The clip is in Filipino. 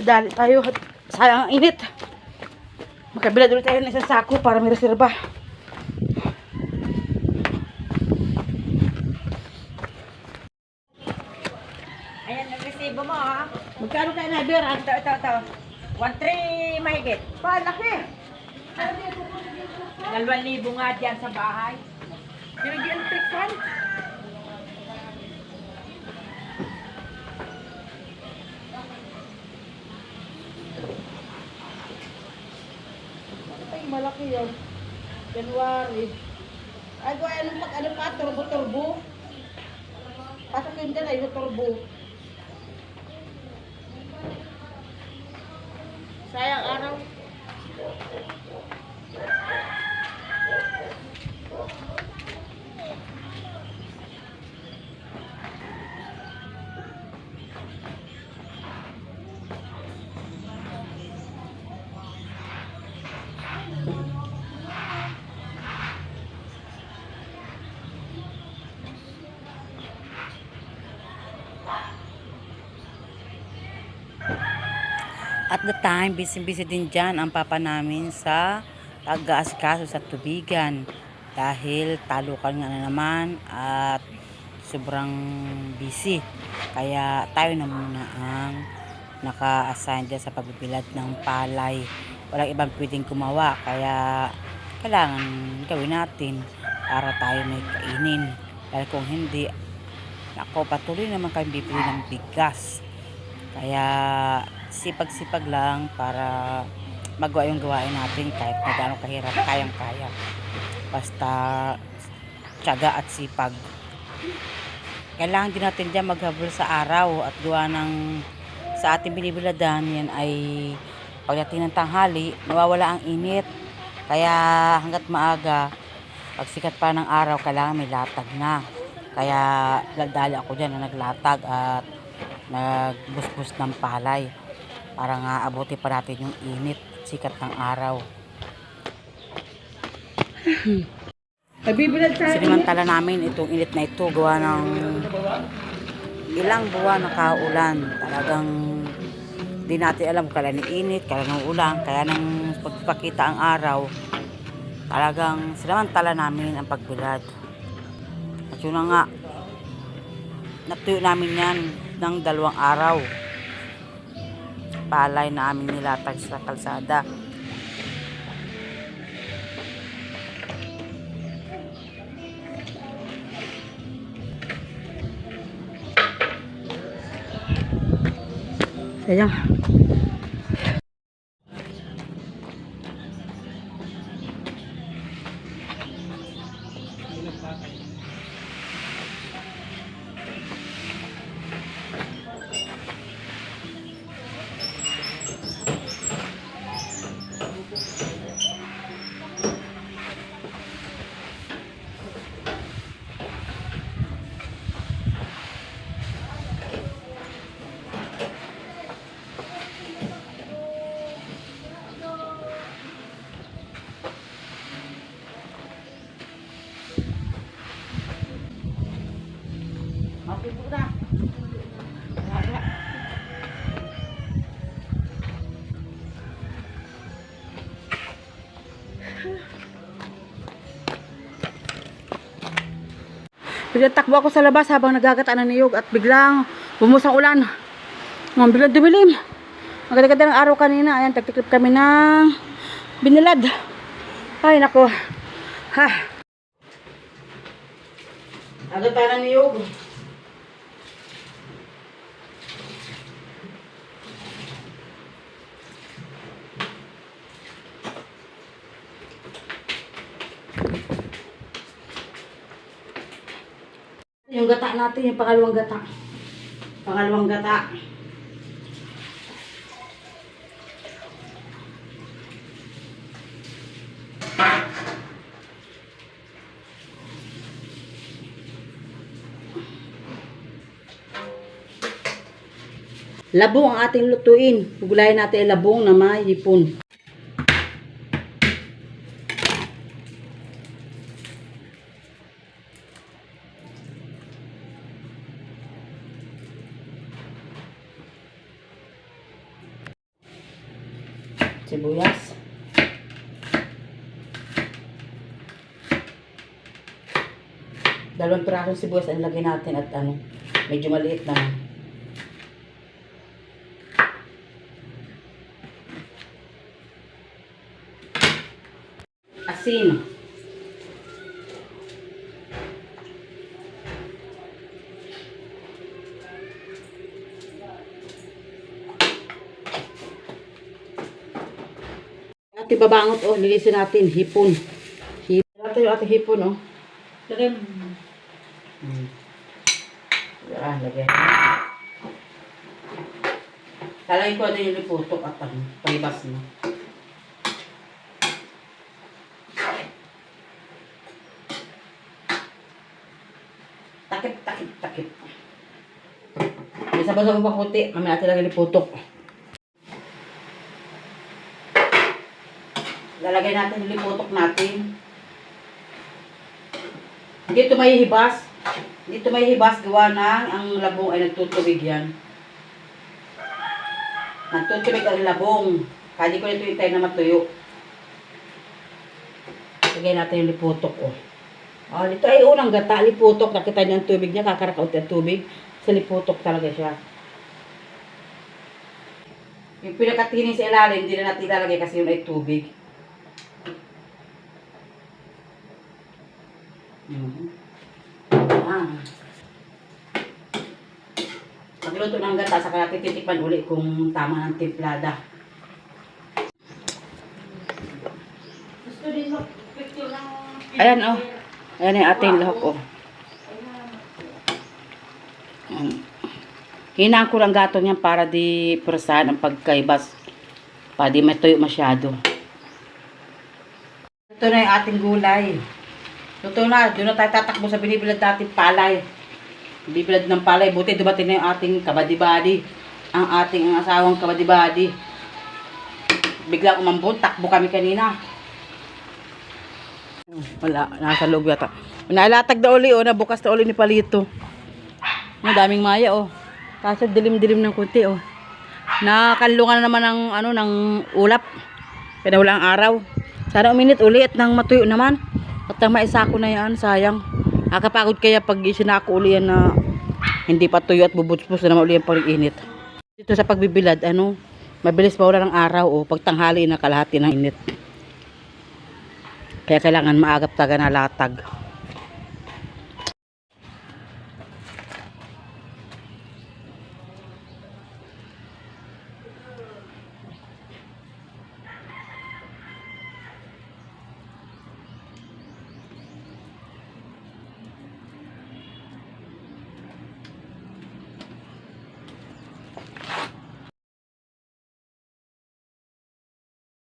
Dali tayo. Sayang ang init. Makabila ulit tayo ng isang sako para may reserba. Ayan, nag-resibo mo ha. Magkano tayo na, Ber? Ito, ito, ito. 1-3 mahigit. Palaki. Dalawang libo nga dyan sa bahay. Dinagyan triksan. Ay, malaki yan. January. Ay, ko ano pa, ano pa, turbo-turbo. Pasok yun dyan, ay, yung turbo. At the time, busy-busy din dyan ang papa namin sa pag-aasikaso sa tubigan. Dahil talukan nga na naman at sobrang busy. Kaya tayo na muna ang naka-assign dyan sa pagbibilad ng palay. Walang ibang pwedeng kumawa. Kaya kailangan gawin natin para tayo may kainin. Dahil kung hindi, ako patuloy naman kami bibili ng bigas. Kaya sipag-sipag lang para magawa yung gawain natin kahit na gaano kahirap, kayang-kaya. Basta tiyaga at sipag. Kailangan din natin dyan maghabol sa araw at gawa ng sa ating binibiladan yan ay pagdating ng tanghali, nawawala ang init. Kaya hanggat maaga, pag sikat pa ng araw, kailangan may latag na. Kaya daldali ako dyan na naglatag at nagbusbus ng palay para nga abuti pa natin yung init sikat ng araw. Sinimantala namin itong init na ito gawa ng ilang buwan nakaulan. Talagang di natin alam kailan yung init, kailan yung ulan. Kaya nang pagpakita ang araw, talagang sinamantala namin ang pagbilad. At yun na nga, natuyo namin yan ng dalawang araw. Palay na aming nilatag sa kalsada. Sayang. Matibo na. Biglang takbo ako sa labas habang nagagataan ng niyog at biglang bumusang ulan. Mga biglang dumilim. Ang ganda-ganda ng araw kanina. Ayan, tagtiklip kami ng binilad. Ay, nako. Ha. Nagagataan ng niyog. Yung gata natin, yung pangalawang gata. Pangalawang gata. Labong ang ating lutuin. Gugulayin natin ang labong na may hipon. Sibuyas. Dalawang pirasong sibuyas ang lagay natin at ano, medyo maliit na. Asin. Ate babangot oh, lilisin natin hipon. Hipon. Ito yung ating hipon oh. Lagay mo. Hmm. Ah, lagyan. Talagay ko na yung liputok at ano, paibas mo. Takip, takip, takip. May sabaw-sabaw. Mamaya natin lagay liputok. Lalagay natin yung liputok natin. Hindi ito may hibas. Dito may hibas gawa ng ang labong ay nagtutubig yan. Nagtutubig ang labong. Kaya ko nito hintay na matuyo. Lagay natin yung liputok oh. Oh, dito ay unang gata, liputok. Nakita niyo ang tubig niya, kakarakaut ang tubig. Sa liputok talaga siya. Yung pinakatining sa ilalim, hindi na natin ilalagay kasi yun ay tubig. Mhm. Ah. Gata, saka natin titikman uli kung tama ng timplada. Gusto din mo picture ng... Ayan oh. Ayan yung ating lahok oh. Hinaan ko lang gato niyan para di purasahan ang pagkaibas. Para di matuyo masyado. Ito na yung ating gulay. Luto na. Doon na tayo tatakbo sa binibilad natin palay. Binibilad ng palay. Buti dumating na yung ating kabadibadi. Ang ating ang asawang kabadibadi. Biglang umambon. Takbo kami kanina. Wala, nasa loob yata. Nailatag na uli, oh, nabukas na uli ni Palito. Ang daming maya, oh. Kaso dilim-dilim ng kunti, oh. Nakalungan na naman ng, ano, ng ulap. Kaya wala ang araw. Sana uminit uli at nang matuyo naman. At nang maisako na yan, sayang. Nakakapagod kaya pag isinako uli yan na hindi pa tuyo at bubuspos na naman uli yung pag-init. Dito sa pagbibilad, ano, mabilis pa ng araw, oh. Pag tanghali na kalahati ng init. Kaya kailangan maagap taga na latag.